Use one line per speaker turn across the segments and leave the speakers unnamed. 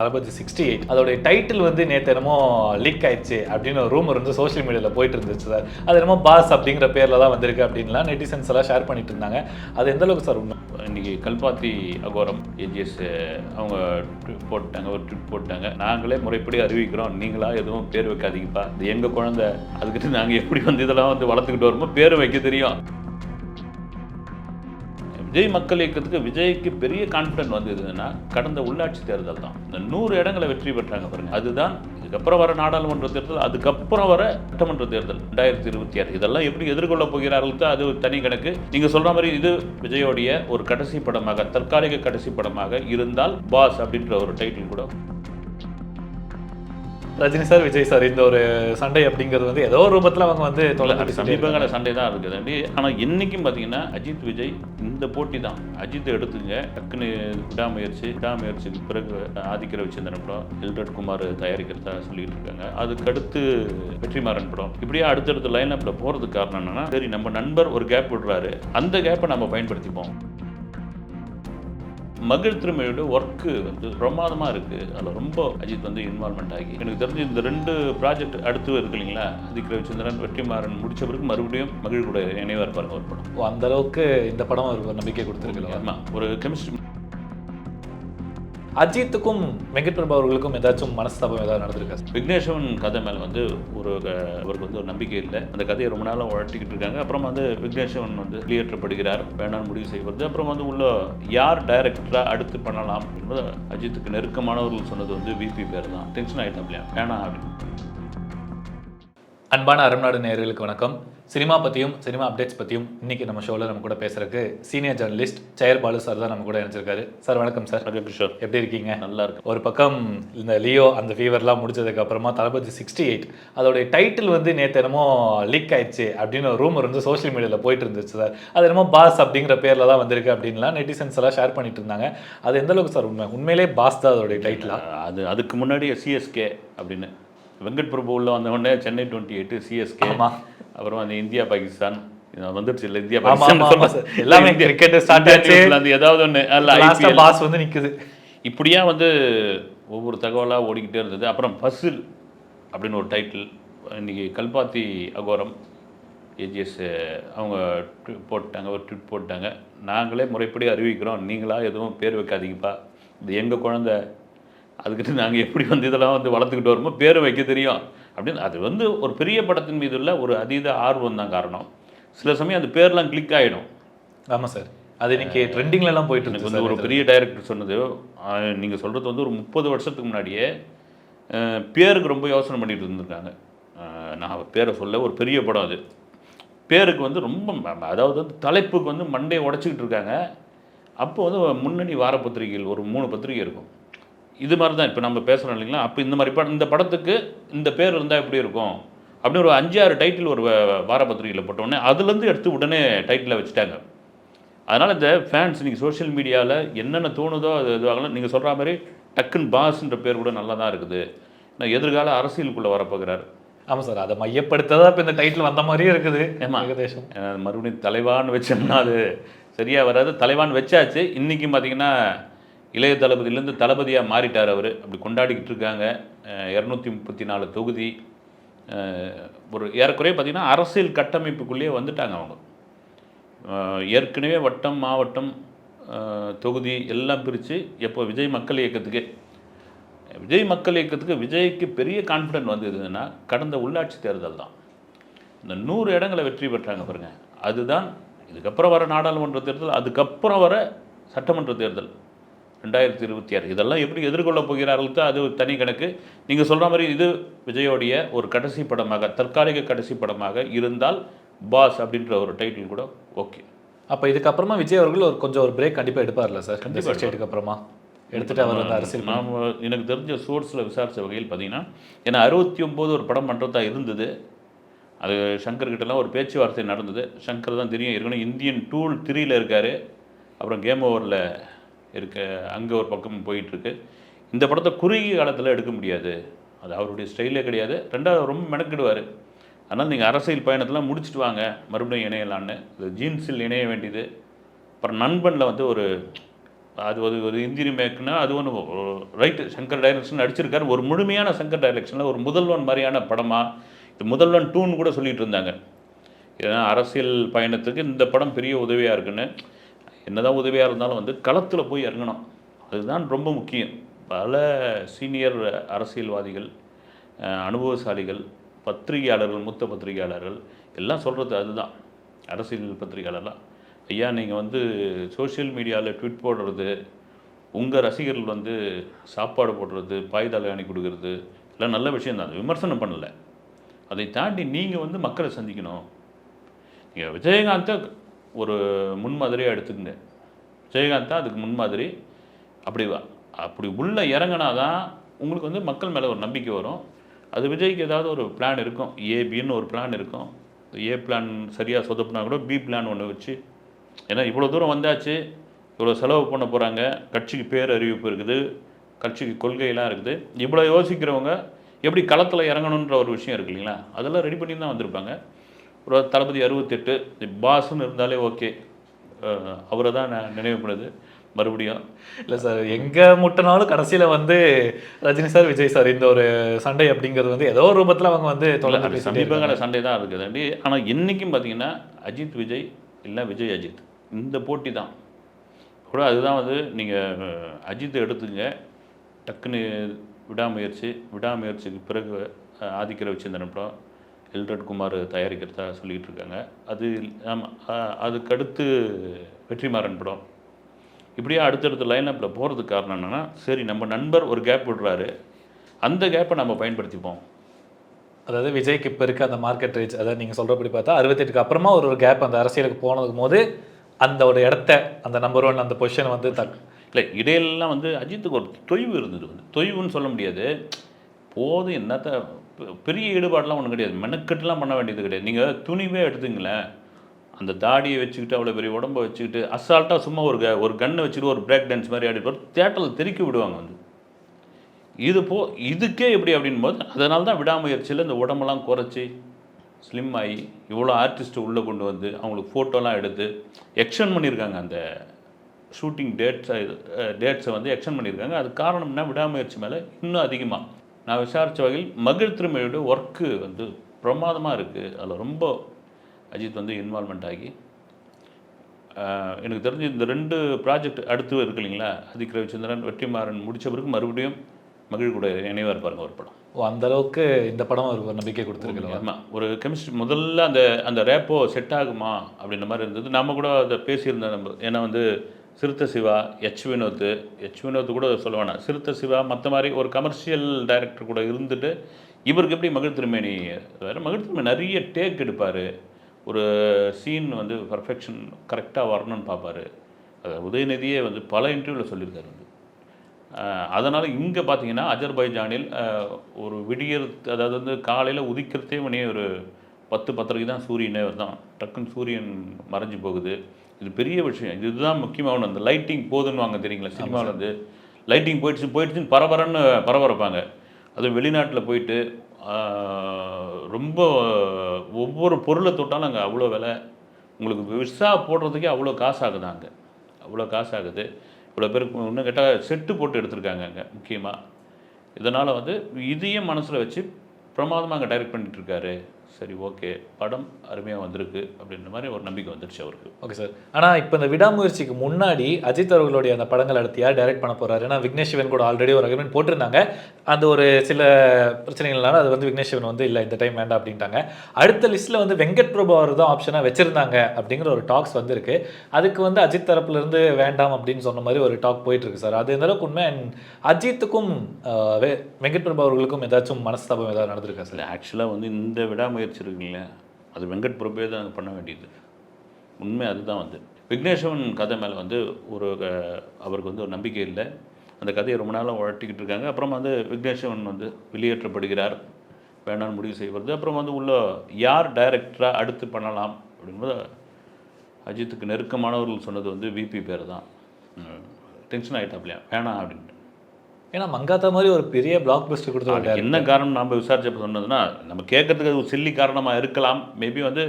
தளபதி sixty eight அதோடைய title வந்து நேற்று என்னமோ லீக் ஆயிடுச்சு அப்படின்னு ஒரு ரூமர் வந்து சோஷியல் மீடியாவில் போயிட்டு இருந்துச்சு சார். அது என்னமோ பாஸ் அப்படிங்கிற பேரில் தான் வந்திருக்கு அப்படின்லாம் நெட்டிசன்ஸ் எல்லாம் ஷேர் பண்ணிட்டு இருந்தாங்க. அது எந்த அளவுக்கு சார் உண்மை?
இன்னைக்கு கல்பாத்தி அகோரம் ஏஜிஎஸ் அவங்க ட்விட் போட்டாங்க ஒரு ட்விட் போட்டாங்க. நாங்களே முறைப்படி அறிவிக்கிறோம். நீங்களா எதுவும் பேர் வைக்காதீங்கப்பா. இது எங்கள் குழந்தை? அதுக்கிட்ட நாங்கள் எப்படி வந்து இதெல்லாம் வந்து வளர்த்துக்கிட்டு வரும்போது பேர் வைக்க தெரியும். விஜய் மக்கள் இயக்கத்துக்கு விஜய்க்கு பெரிய கான்ஃபிடன்ட் வந்ததுன்னா கடந்த உள்ளாட்சி தேர்தல் தான். இந்த நூறு இடங்களை வெற்றி பெற்றாங்க பாருங்க. அதுதான் இதுக்கப்புறம் வர நாடாளுமன்ற தேர்தல் அதுக்கப்புறம் வர சட்டமன்ற தேர்தல் ரெண்டாயிரத்தி இருபத்தி ஆறு. இதெல்லாம் எப்படி எதிர்கொள்ள போகிறார்கள் அது ஒரு தனி கணக்கு. நீங்க சொல்ற மாதிரி இது விஜயோடைய ஒரு கடைசி படமாக தற்காலிக கடைசி படமாக இருந்தால் பாஸ் அப்படின்ற ஒரு டைட்டில் கூட
ரஜினி சார் விஜய் சார் இந்த ஒரு சண்டை அப்படிங்கிறது வந்து ஏதோ ஒரு ரூபத்தில் அவங்க வந்து தொலைக்காட்சி
சமீபகால சண்டை தான் இருக்குது ஆனால் இன்னைக்கும் பார்த்தீங்கன்னா அஜித் விஜய் இந்த போட்டி தான் அஜித் எடுத்துங்க டக்குன்னு விடாமுயற்சி விடாமுயற்சிக்கு பிறகு ஆதிக்கிற வச்சிருந்தன படம் எல்ரட் குமார் தயாரிக்கிறதா சொல்லிட்டு இருக்காங்க. அதுக்கடுத்து வெற்றிமாறன் படம். இப்படியே அடுத்தடுத்த லைன் அப்பில் போகிறதுக்கு காரணம் என்னன்னா சரி நம்ம நண்பர் ஒரு கேப் விடுறாரு. அந்த கேப்பை நம்ம பயன்படுத்திப்போம். மகிழ் திருமையோட ஒர்க்கு வந்து பிரமாதமாக இருக்குது அதில் ரொம்ப அஜித் வந்து இன்வால்மெண்ட் ஆகி. எனக்கு தெரிஞ்சு இந்த ரெண்டு ப்ராஜெக்ட் அடுத்து இருக்கு இல்லைங்களா? அதிக் ரவிச்சந்திரன் வெற்றிமாறன் முடிச்ச பிறகு மறுபடியும் மகிழ் கூட நினைவாக இருப்பாருங்க ஒரு படம்.
அந்த அளவுக்கு இந்த படம் ஒரு நம்பிக்கை கொடுத்துருக்கு
ஆமாம் ஒரு கெமிஸ்ட்ரி
அஜித்துக்கும் வெங்கட் பிரபு அவர்களுக்கும் ஏதாச்சும் மனஸ்தாபம் ஏதாவது நடந்திருக்கா சார்?
விக்னேஸ்வரன் கதை மேலே வந்து ஒரு அவருக்கு வந்து ஒரு நம்பிக்கை இல்லை. அந்த கதையை ரொம்ப நாளாக உழட்டிக்கிட்டு இருக்காங்க. அப்புறம் வந்து விக்னேஸ்வரன் வந்து வெளியேற்றப்படுகிறார். வேணாம்னு முடிவு செய்வது. அப்புறம் வந்து உள்ள யார் டைரக்டராக அடுத்து பண்ணலாம் என்பது அஜித்துக்கு நெருக்கமானவர்கள் சொன்னது வந்து விபி பேர் தான். டென்ஷன் ஆகிட்டோம் இல்லையா வேணாம் அப்படின்னு.
அன்பான அரும்நாடு நேயர்களுக்கு வணக்கம். சினிமா பற்றியும் சினிமா அப்டேட்ஸ் பற்றியும் இன்னைக்கு நம்ம ஷோவில் நம்ம கூட பேசுறதுக்கு senior journalist Jayar Balu sir தான் நம்ம கூட இணைச்சிருக்காரு சார் வணக்கம் சார்
ராஜா கிஷோர்
எப்படி இருக்கீங்க?
நல்லா இருக்கு
ஒரு பக்கம் இந்த லியோ அந்த ஃபீவர்லாம் முடிச்சதுக்கு அப்புறமா தளபதி சிக்ஸ்டி எயிட் அதோடைய டைட்டில் வந்து நேற்று என்னமோ லீக் ஆயிடுச்சு அப்படின்னு ஒரு ரூமர் வந்து சோஷியல் மீடியாவில் போயிட்டு இருந்துச்சு சார் அது என்னமோ பாஸ் அப்படிங்கிற பேரில் தான் வந்திருக்கு அப்படின்லாம் நெட்டிசன்ஸ் எல்லாம் ஷேர் பண்ணிட்டு இருந்தாங்க. அது எந்த அளவுக்கு சார் உண்மை? உண்மையிலே பாஸ் தான் அதோடைய டைட்டிலா
அது அதுக்கு முன்னாடி சிஎஸ்கே அப்படின்னு. வெங்கட் பிரபு உள்ள வந்த உடனே சென்னை டுவெண்ட்டி எயிட் சிஎஸ்கே. அப்புறம் அந்த இந்தியா பாகிஸ்தான். வந்துருச்சு இல்லை இந்தியா பாகிஸ்தான்.
எல்லாமே start
இந்தியா,
ஆச்சு.
நியூசிலாந்து ஏதாவது ஒன்று அல்ல
பாஸ் வந்து நிக்குது.
இப்படியா வந்து ஒவ்வொரு தகவலாக ஓடிக்கிட்டே இருந்தது. அப்புறம் ஃபசில் அப்படின்னு ஒரு டைட்டில் இன்னைக்கு கல்பாத்தி அகோரம் ஏஜிஎஸ் அவங்க போட்டாங்க ஒரு ட்வீட் போட்டாங்க. நாங்களே முறைப்படி அறிவிக்கிறோம். நீங்களா எதுவும் பேர் வைக்காதீங்கப்பா. இது எங்கள் குழந்தை? அதுக்கிட்ட நாங்கள் எப்படி வந்து இதெல்லாம் வந்து வளர்த்துக்கிட்டு வருமோ? பேர் வைக்க தெரியும். அப்படின்னு அது வந்து ஒரு பெரிய படத்தின் மீது உள்ள ஒரு அதீத ஆர்வம் தான் காரணம். சில சமயம் அந்த பேர்லாம் கிளிக் ஆகிடும்
ஆமா சார். அது இன்னைக்கு ட்ரெண்டிங்ல எல்லாம் போயிட்டு இருந்துச்சு
வந்து ஒரு பெரிய டைரக்டர் சொன்னது நீங்கள் சொல்கிறது வந்து ஒரு முப்பது வருஷத்துக்கு முன்னாடியே பேருக்கு ரொம்ப யோசனை பண்ணிட்டு இருந்திருக்காங்க. நான் பேரை சொல்ல ஒரு பெரிய படம் அது. பேருக்கு வந்து ரொம்ப அதாவது வந்து தலைப்புக்கு வந்து மண்டையை உடச்சிக்கிட்டு இருக்காங்க. அப்போ வந்து முன்னணி வார பத்திரிகைகள் ஒரு மூணு பத்திரிகை இருக்கும். இது மாதிரி தான் இப்போ நம்ம பேசுகிறோம் இல்லைங்களா? அப்போ இந்த மாதிரி படம் இந்த படத்துக்கு இந்த பேர் இருந்தால் எப்படி இருக்கும்? அப்படின்னு ஒரு அஞ்சு ஆறு டைட்டில் ஒரு வார பத்திரிகையில் போட்ட உடனே அதுலேருந்து எடுத்து உடனே டைட்டிலை வச்சுட்டாங்க. அதனால் இந்த ஃபேன்ஸ் நீங்கள் சோஷியல் மீடியாவில் என்னென்ன தோணுதோ அது இதுவாகலாம். நீங்கள் சொல்கிற மாதிரி டக்குன்னு பாஸ்ன்ற பேர் கூட நல்லா தான் இருக்குது. நான் எதிர்கால அரசியலுக்குள்ளே வரப்போகிறார்.
ஆமா சார் அதை மையப்படுத்ததான் இப்ப இந்த டைட்டில் வந்த மாதிரியே இருக்குது.
ஆமா.
ஏகதேசம்.
மறுபடியும் தலைவான்னு வச்சோம்னா அது சரியாக வராது. தலைவான் வச்சாச்சு. இன்றைக்கும் பார்த்தீங்கன்னா இளைய தளபதியிலேருந்து தளபதியாக மாறிட்டார் அவர். அப்படி கொண்டாடிக்கிட்டு இருக்காங்க. இரநூத்தி முப்பத்தி நாலு தொகுதி ஒரு ஏறக்குறைய பார்த்திங்கன்னா அரசியல் கட்டமைப்புக்குள்ளேயே வந்துட்டாங்க அவங்க. ஏற்கனவே வட்டம் மாவட்டம் தொகுதி எல்லாம் பிரித்து எப்போ விஜய் மக்கள் இயக்கத்துக்கு. விஜய் மக்கள் இயக்கத்துக்கு விஜய்க்கு பெரிய கான்ஃபிடென்ட் வந்ததுன்னா கடந்த உள்ளாட்சி தேர்தல் தான். இந்த நூறு இடங்களை வெற்றி பெற்றாங்க பாருங்கள் அதுதான் இதுக்கப்புறம் வர நாடாளுமன்ற தேர்தல் அதுக்கப்புறம் வர சட்டமன்ற தேர்தல். ரெண்டாயிரத்தி இருபத்தி ஆறு. இதெல்லாம் எப்படி எதிர்கொள்ள போகிறார்கள் தான் அது ஒரு தனி கணக்கு. நீங்கள் சொல்கிற மாதிரி இது விஜயோடைய ஒரு கடைசி படமாக தற்காலிக கடைசி படமாக இருந்தால் பாஸ் அப்படின்ற ஒரு டைட்டில் கூட ஓகே
அப்ப இதுக்கப்புறமா விஜய் அவர்கள் ஒரு கொஞ்சம் ஒரு பிரேக் கண்டிப்பா எடுப்பார்ல சார்?
கண்டிப்பா
கண்டிப்பா ஸ்டேட்டுக்கு அப்புறமா எடுத்துட்டு அவர் வந்து அரசியல்
நாம் எனக்கு தெரிஞ்ச சோர்ஸில் விசாரித்த வகையில் பார்த்தீங்கன்னா ஏன்னா அறுபத்தி ஒம்பது ஒரு படம் பண்ணுறதா இருந்தது. அது சங்கர் கிட்டலாம் ஒரு பேச்சுவார்த்தை நடந்தது. சங்கர் தான் தெரியும். ஏற்கனவே இந்தியன் டூல் த்ரீல இருக்கார். அப்புறம் கேம் ஓவரில் இருக்க அங்கே ஒரு பக்கம் போயிட்டுருக்கு. இந்த படத்தை குறுகிய காலத்தில் எடுக்க முடியாது. அது அவருடைய ஸ்டைலே கிடையாது. ரெண்டாவது ரொம்ப மெனக்கிடுவார். அதனால் நீங்கள் அரசியல் பயணத்தெலாம் முடிச்சுட்டு வாங்க. மறுபடியும் இணையலான்னு இது ஜீன்ஸில் இணைய வேண்டியது. அப்புறம் நண்பனில் வந்து ஒரு அது ஒரு ஒரு இந்தி ரீமேக்னா அது ஒன்று ரைட்டு சங்கர் டைரக்ஷன் அடிச்சிருக்காரு ஒரு முழுமையான சங்கர் டைரக்ஷனில் ஒரு முதல்வன் மாதிரியான படமாக இது முதல்வன் டூன்னு கூட சொல்லிகிட்டு இருந்தாங்க. ஏன்னா அரசியல் பயணத்துக்கு இந்த படம் பெரிய உதவியாக இருக்குன்னு. என்னதான் உதவியாக இருந்தாலும் வந்து களத்தில் போய் இறங்கணும். அதுதான் ரொம்ப முக்கியம். பல சீனியர் அரசியல்வாதிகள் அனுபவசாலிகள் பத்திரிகையாளர்கள் மூத்த பத்திரிகையாளர்கள் எல்லாம் சொல்கிறது அதுதான். அரசியல் பத்திரிகையாளர்லாம் ஐயா நீங்கள் வந்து சோஷியல் மீடியாவில் ட்வீட் போடுறது உங்கள் ரசிகர்கள் வந்து சாப்பாடு போடுறது பாய் தலையாணி கொடுக்கறது எல்லாம் நல்ல விஷயம் தான் விமர்சனம் பண்ணலை. அதை தாண்டி நீங்கள் வந்து மக்களை சந்திக்கணும். நீங்கள் விஜயகாந்தை ஒரு முன்மாதிரியாக எடுத்துக்கங்க. ஜெயகாந்த் தான் அதுக்கு முன்மாதிரி. அப்படி அப்படி உள்ளே இறங்கினாதான் உங்களுக்கு வந்து மக்கள் மேலே ஒரு நம்பிக்கை வரும். அது விஜய்க்கு ஏதாவது ஒரு பிளான் இருக்கும். ஏபின்னு ஒரு பிளான் இருக்கும். ஏ பிளான் சரியாக சொதப்புனா கூட பி பிளான் ஒன்று வச்சு ஏன்னா இவ்வளோ தூரம் வந்தாச்சு இவ்வளோ செலவு பண்ண போகிறாங்க கட்சிக்கு பேர் அறிவிப்பு இருக்குது கட்சிக்கு கொள்கையெல்லாம் இருக்குது. இவ்வளோ யோசிக்கிறவங்க எப்படி களத்தில் இறங்கணுன்ற ஒரு விஷயம் இருக்கு இல்லைங்களா? அதெல்லாம் ரெடி பண்ணி தான் வந்திருப்பாங்க. ஒரு தளபதி அறுபத்தெட்டு பாஸ்ன்னு இருந்தாலே ஓகே. அவரை தான் நான் நினைவுப்படுது மறுபடியும்
இல்லை சார் எங்கே முட்டினாலும் கடைசியில் வந்து ரஜினி சார் விஜய் சார் இந்த ஒரு சண்டை அப்படிங்கிறது வந்து ஏதோ ஒரு ரூபத்தில் அவங்க வந்து தொடர்ந்து
அது
பேசிட்டே
சமீப
இருக்காங்க.
கால சண்டை தான் இருக்குது. ஆனால் இன்றைக்கும் பார்த்தீங்கன்னா அஜித் விஜய் இல்லை விஜய் அஜித். இந்த போட்டி தான். கூட அதுதான் வந்து நீங்கள் அஜித் எடுத்துங்க. டக்குன்னு விடாமுயற்சி விடாமுயற்சிக்கு பிறகு அஹ், ஆதிக்க ரவிச்சந்திரன் படம் எல்ரட் குமார் தயாரிக்கிறதா சொல்லிக்கிட்டு இருக்காங்க அது அதுக்கடுத்து வெற்றிமாறன் படம். இப்படியே அடுத்தடுத்த லைனப்பில் போகிறதுக்கு காரணம் என்னென்னா சரி நம்ம நண்பர் ஒரு கேப் விடுறாரு. அந்த கேப்பை நம்ம பயன்படுத்திப்போம்.
அதாவது விஜய்க்கு இப்போ இருக்க அந்த மார்க்கெட் ரேஞ்ச் அதாவது நீங்கள் சொல்கிறபடி பார்த்தா அறுபத்தெட்டுக்கு அப்புறமா ஒரு ஒரு கேப் அந்த அரசியலுக்கு போனதுக்கு போது அந்த ஒரு இடத்த அந்த நம்பர் ஒன் அந்த பொசிஷனை வந்து தக்
இல்லை இடையிலலாம் வந்து அஜித்துக்கு ஒரு தொய்வு இருந்தது. வந்து தொய்வுன்னு சொல்ல முடியாது. போதும் என்னத்த பெரிய ஈடுபாடெலாம் ஒன்றும் கிடையாது. மெனக்கெட்டுலாம் பண்ண வேண்டியது கிடையாது. நீங்கள் துணிவே எடுத்துங்களேன். அந்த தாடியை வச்சுக்கிட்டு அவ்வளோ பெரிய உடம்பை வச்சுக்கிட்டு அசால்ட்டாக சும்மா ஒரு க- ஒரு கன்னை வச்சுட்டு ஒரு பிரேக் டான்ஸ் மாதிரி ஆடிட்டு தேட்டரில் தெறிக்கி விடுவாங்க வந்து. இது போ இதுக்கே எப்படி அப்படின் போது அதனால தான் விடாமுயற்சியில் இந்த உடம்பெல்லாம் குறைச்சி ஸ்லிம் ஆகி இவ்வளோ ஆர்டிஸ்ட்டு உள்ளே கொண்டு வந்து அவங்களுக்கு ஃபோட்டோலாம் எடுத்து எக்ஷன் பண்ணியிருக்காங்க. அந்த ஷூட்டிங் டேட்ஸை டேட்ஸை வந்து எக்ஷன் பண்ணியிருக்காங்க. அது காரணம் என்ன? விடாமுயற்சி மேலே இன்னும் அதிகமாக நான் விசாரித்த வகையில் மகிழ் திருமையோட ஒர்க்கு வந்து பிரமாதமாக இருக்குது அதில் ரொம்ப அஜித் வந்து இன்வால்மெண்ட் ஆகி எனக்கு தெரிஞ்சு இந்த ரெண்டு ப்ராஜெக்ட் அடுத்து இருக்கு இல்லைங்களா? அதிக் ரவிச்சந்திரன் வெற்றிமாறன் முடிச்ச பிறகு மறுபடியும் மகிழ் கூட நினைவாக இருப்பாருங்க ஒரு படம்.
ஓ அந்த அளவுக்கு இந்த படம் ஒரு நம்பிக்கை கொடுத்துருக்கு
ஆமாம் ஒரு கெமிஸ்ட்ரி முதல்ல அந்த அந்த ரேப்போ செட் ஆகுமா அப்படின்ற மாதிரி இருந்தது. நம்ம கூட அதை பேசியிருந்தோம் நம்ம. ஏன்னா வந்து சிறுத்தை சிவா எச் வினோத் எச் வினோத் கூட சொல்ல வேணாம். சிறுத்தை சிவா மற்ற மாதிரி ஒரு கமர்ஷியல் டைரக்டர் கூட இருந்துட்டு இவருக்கு எப்படி மகிழ் திருமேனி வேறு மகிழ் திருமேனி நிறைய டேக் எடுப்பார். ஒரு சீன் வந்து பர்ஃபெக்ஷன் கரெக்டாக வரணும்னு பார்ப்பாரு. அது உதயநிதியே வந்து பல இன்டர்வியூவில் சொல்லியிருக்காரு வந்து. அதனால் இங்கே பார்த்தீங்கன்னா அஜர்பைஜானில் ஒரு விடியற் அதாவது வந்து காலையில் உதிக்கிறதே மணி ஒரு பத்து பத்தரைக்கு தான் சூரியனே தான் டக்குன்னு சூரியன் மறைஞ்சு போகுது. இது பெரிய விஷயம். இதுதான் முக்கியமான அந்த லைட்டிங் போதுன்னு வாங்க தெரியுங்களா சினிமாவில் வந்து லைட்டிங் போயிடுச்சு போயிடுச்சுன்னு பரபரன்னு பரபரப்பாங்க அது வெளிநாட்டில் போயிட்டு ரொம்ப ஒவ்வொரு பொருளை தொட்டாலும் அங்கே அவ்வளோ விலை. உங்களுக்கு விசா போடுறதுக்கே அவ்வளோ காசு ஆகுது அங்கே. அவ்வளோ காசு ஆகுது இவ்வளோ பேருக்கு இன்னும் கேட்டால் செட்டு போட்டு எடுத்திருக்காங்க அங்கே முக்கியமாக இதனால் வந்து இதையும் மனசில் வச்சு பிரமாதமாக அங்கே டைரக்ட் பண்ணிட்டு இருக்காரு. சரி ஓகே படம் அருமையாக வந்திருக்கு அப்படின்ற மாதிரி ஒரு நம்பிக்கை வந்துருச்சு அவருக்கு.
Okay sir. ஆனால் இப்போ இந்த விடாமுயற்சிக்கு முன்னாடி அஜித் அவர்களுடைய அந்த படங்கள் அடுத்து யார் டைரக்ட் பண்ண போறாரு? ஏன்னா விக்னேஷ் சிவன் கூட ஆல்ரெடி ஒரு அக்ரிமெண்ட் போட்டிருந்தாங்க. அந்த ஒரு சில பிரச்சனைகள்னால அது வந்து விக்னேஷ் சிவன் வந்து இல்லை இந்த டைம் வேண்டாம் அப்படின்ட்டாங்க. அடுத்த லிஸ்ட்டில் வந்து வெங்கட் பிரபு அவர் தான் ஆப்ஷனாக வச்சிருந்தாங்க அப்படிங்கிற ஒரு டாக்ஸ் வந்திருக்கு. அதுக்கு வந்து அஜித் தரப்புல இருந்து வேண்டாம் அப்படின்னு சொன்ன மாதிரி ஒரு டாக் போயிட்டு இருக்கு சார். அது எந்த அளவுக்கு உண்மை? அஜித்துக்கும் வெங்கட் பிரபு அவர்களுக்கும் ஏதாச்சும் மனஸ்தாபம் ஏதாவது நடந்திருக்கா சார்?
ஆக்சுவலாக வந்து இந்த விடாமுயற்சி வச்சுருக்கீங்களே? அது வெங்கட் பிரபுவே தான் பண்ண வேண்டியது. உண்மை அதுதான் வந்து. விக்னேஷவன் கதை மேலே வந்து ஒரு அவருக்கு வந்து ஒரு நம்பிக்கை இல்லை. அந்த கதையை ரொம்ப நாளாக உழட்டிக்கிட்டு இருக்காங்க. அப்புறம் வந்து விக்னேஷவன் வந்து வெளியேற்றப்படுகிறார். வேணான்னு முடிவு செய்வது அப்புறம் வந்து உள்ள யார் டைரக்டராக அடுத்து பண்ணலாம் அப்படிங்கும்போது அஜித்துக்கு நெருக்கமானவர்கள் சொன்னது வந்து விபி பேர் தான் டென்ஷன் ஆகிட்டாப்லையா வேணாம் அப்படின்ட்டு.
ஏன்னா மங்காத்தா மாதிரி ஒரு பெரிய பிளாக் பஸ்டர் கொடுத்து ஒரு
என்ன காரணம் நம்ம விசாரிச்சப்ப சொன்னதுன்னா நம்ம கேட்கறதுக்கு அது ஒரு சில்லி காரணமாக இருக்கலாம். மேபி வந்து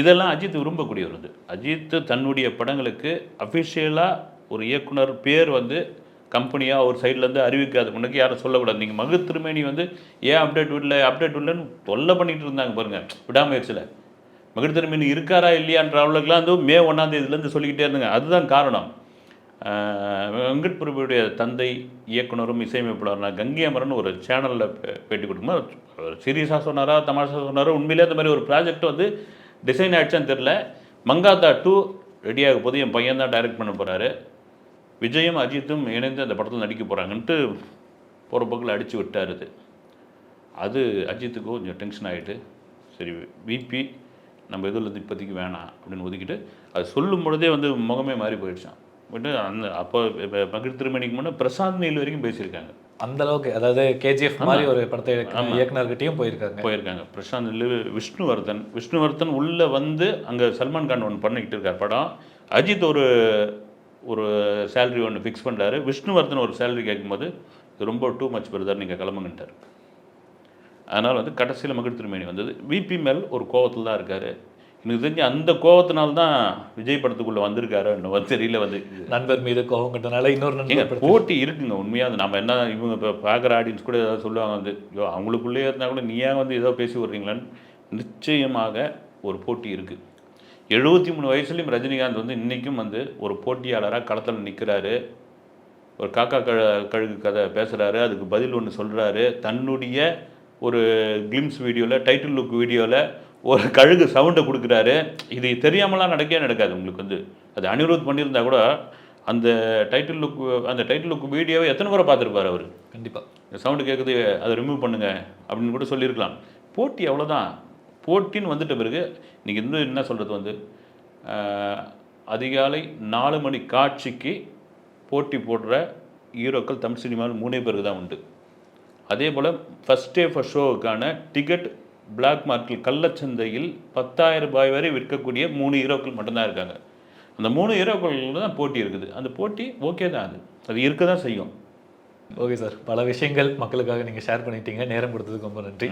இதெல்லாம் அஜித் விரும்பக்கூடியவர் வந்து. அஜித் தன்னுடைய படங்களுக்கு அஃபிஷியலாக ஒரு இயக்குனர் பேர் வந்து கம்பெனியாக ஒரு சைட்லேருந்து அறிவிக்காத முன்னாடி யாரும் சொல்லக்கூடாது. நீங்கள் மகு திருமேனி வந்து ஏன் அப்டேட் விடல அப்டேட் விடலன்னு தொல்லை பண்ணிட்டு இருந்தாங்க பாருங்க. விடாமுயற்சியில். மகிழ் திருமேனி இருக்காரா இல்லையான்ற அளவுக்குலாம் வந்து மே ஒன்றாம் தேதியிலேருந்து சொல்லிக்கிட்டே இருந்தாங்க. அதுதான் காரணம். வெங்கட் பிரபுடைய தந்தை இயக்குனரும் இசையமைப்பாளர்னா கங்கை அமரன் ஒரு சேனலில் பேட்டி கொடுக்கும்போது சீரியஸாக சொன்னாரா தமாஷா சொன்னாரா உண்மையிலே அந்த மாதிரி ஒரு ப்ராஜெக்ட் வந்து டிசைன் ஆயிடுச்சான்னு தெரில மங்காத்தா டூ ரெடியாக போது என் பையன் தான் டைரக்ட் பண்ண போகிறாரு விஜயும் அஜித்தும் இணைந்து அந்த படத்தில் நடிக்க போகிறாங்கன்ட்டு போகிற போக்கில் அடித்து விட்டார் இது அது அஜித்துக்கு கொஞ்சம் டென்ஷன் ஆகிட்டு சரி விபி நம்ம இதில் இப்போதைக்கு வேணாம் அப்படின்னு ஒதுக்கிட்டு அது சொல்லும் பொழுதே வந்து முகமே மாறி போயிடுச்சான் அந்த அப்போ மகிழ் திருமணிக்கு முன்னே பிரசாந்த் நீல் வரைக்கும் பேசியிருக்காங்க.
அந்த அளவுக்கு அதாவது கேஜிஎஃப் மாதிரி ஒரு படத்தை இயக்குன இயக்குனர்கிட்டயும் போயிருக்காங்க.
போயிருக்காங்க. பிரசாந்த் நீல் விஷ்ணுவர்தன் விஷ்ணுவர்தன் உள்ளே வந்து அங்கே சல்மான் கான் ஒன்று பண்ணிக்கிட்டு இருக்கார் படம். அஜித் ஒரு ஒரு சேலரி ஒன்று ஃபிக்ஸ் பண்ணுறாரு விஷ்ணுவர்தன் ஒரு சேலரி கேட்கும்போது இது ரொம்ப டூ மச் பிரதர் நீங்கள் கிளம்புங்கன்ட்டார். அதனால் வந்து கடைசியில் மகிழ் திருமேனி வந்தது. விபி மேல் ஒரு கோவத்தில் தான் இருக்கார். எனக்கு தெரிஞ்சு அந்த கோவத்தினால தான் விஜய் படத்துக்குள்ளே வந்திருக்காரு என்னவோ தெரியல வந்து.
நண்பர் மீது கோவம் கட்டனால இன்னொரு நண்பர்
போட்டி இருக்குங்க உண்மையாக அது. நம்ம என்ன இவங்க இப்போ பார்க்குற ஆடியன்ஸ் கூட ஏதாவது சொல்லுவாங்க வந்து ஐயோ அவங்களுக்குள்ளேயே இருந்தால் கூட நீ ஏன் வந்து ஏதோ பேசி விட்றீங்களான்னு? நிச்சயமாக ஒரு போட்டி இருக்குது எழுபத்தி மூணு வயசுலையும் ரஜினிகாந்த் வந்து இன்றைக்கும் வந்து ஒரு போட்டியாளராக களத்தில் நிற்கிறாரு ஒரு காக்கா கழ கழுகு கதை பேசுகிறாரு அதுக்கு பதில் ஒன்று சொல்கிறாரு தன்னுடைய ஒரு கிளிம்ஸ் வீடியோவில் டைட்டில் லுக் வீடியோவில் ஒரு கழுகு சவுண்டை கொடுக்குறாரு. இது தெரியாமலாம் நடக்கவே நடக்காது உங்களுக்கு வந்து. அது அனிருத் பண்ணியிருந்தா கூட அந்த டைட்டில் லுக் அந்த டைட்டில் லுக் வீடியோவை எத்தனை முறை பார்த்துருப்பார் அவர்?
கண்டிப்பா.
இந்த சவுண்டு கேட்குது அதை ரிமூவ் பண்ணுங்க அப்படின்னு கூட சொல்லியிருக்கலாம். போட்டி அவ்வளோதான் போட்டின்னு வந்துட்ட பிறகு இன்னைக்கு இன்னும் என்ன சொல்கிறது வந்து? அதிகாலை நாலு மணி காட்சிக்கு போட்டி போடுற ஹீரோக்கள் தமிழ் சினிமாவில் மூணே பேருக்கு தான் உண்டு. அதே போல் ஃபஸ்ட் டே ஃபஸ்ட் ஷோவுக்கான டிக்கெட் பிளாக் மார்க்கெட் கள்ளச்சந்தையில் பத்தாயிரம் ரூபாய் வரை விற்கக்கூடிய மூணு ஹீரோக்கள் மட்டும்தான் இருக்காங்க. அந்த மூணு ஹீரோக்கள் தான் போட்டி இருக்குது. அந்த போட்டி ஓகே தான் அது. அது இருக்க தான் செய்யும்.
ஓகே சார் பல விஷயங்கள் மக்களுக்காக நீங்க ஷேர் பண்ணிட்டீங்க. நேரம் கொடுத்ததுக்கு ரொம்ப நன்றி.